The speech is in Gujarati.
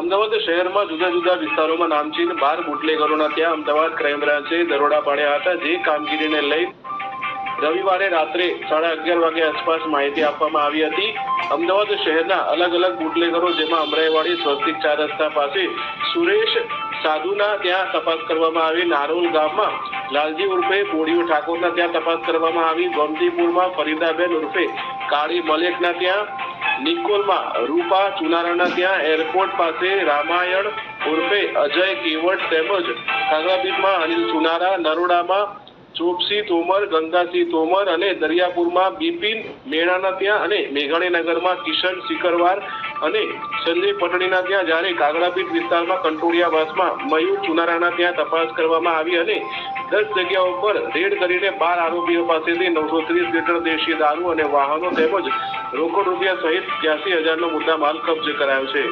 અમદાવાદ શહેરમાં જુદા જુદા વિસ્તારોમાં નામચીન બાર બુટલેગરોના ત્યાં અમદાવાદ ક્રાઇમ બ્રાન્ચે દરોડા પાડ્યા હતા. જે કામગીરીને લઈ રવિવારે રાત્રે સાડા અગિયાર વાગે આસપાસ માહિતી આપવામાં આવી હતી. અમદાવાદ શહેરના અલગ અલગ બુટલેગરો, જેમાં અમરાઈવાડી સ્વસ્તિક ચાર રસ્તા પાસે સુરેશ સાધુના ત્યાં તપાસ કરવામાં આવી. નારોલ ગામમાં લાલજી ઉર્ફે બોડીઓ ઠાકોરના ત્યાં તપાસ કરવામાં આવી. ગોમતીપુરમાં ફરીદાબેન ઉર્ફે કાળી મલેકના ત્યાં નિકોલમાં રૂપા ચુનારાના ત્યાં એરપોર્ટ પાસે રામાયણ ઉર્ફે અજય કેવટ તેમજ કાગરાપીઠમાં અનિલ ચુનારા, નરોડામાં ચોપસી તોમર, ગંગાસિંહ તોમર અને દરિયાપુરમાં બિપિન મેણાના ત્યાં અને મેઘાણીનગરમાં કિશન સિકરવાર અને સંજય પટણીના ત્યાં જ્યારે કાગડાપીઠ વિસ્તારમાં કંટોળિયાવાસમાં મયુર ચુનારાના ત્યાં તપાસ કરવામાં આવી અને દસ જગ્યાઓ પર રેડ કરીને બાર આરોપીઓ પાસેથી નવસો ત્રીસ લીટર દેશી દારૂ અને વાહનો તેમજ રોકડ રૂપિયા સહિત ત્યાસી હજારનો મુદ્દામાલ કબજે કરાયો છે.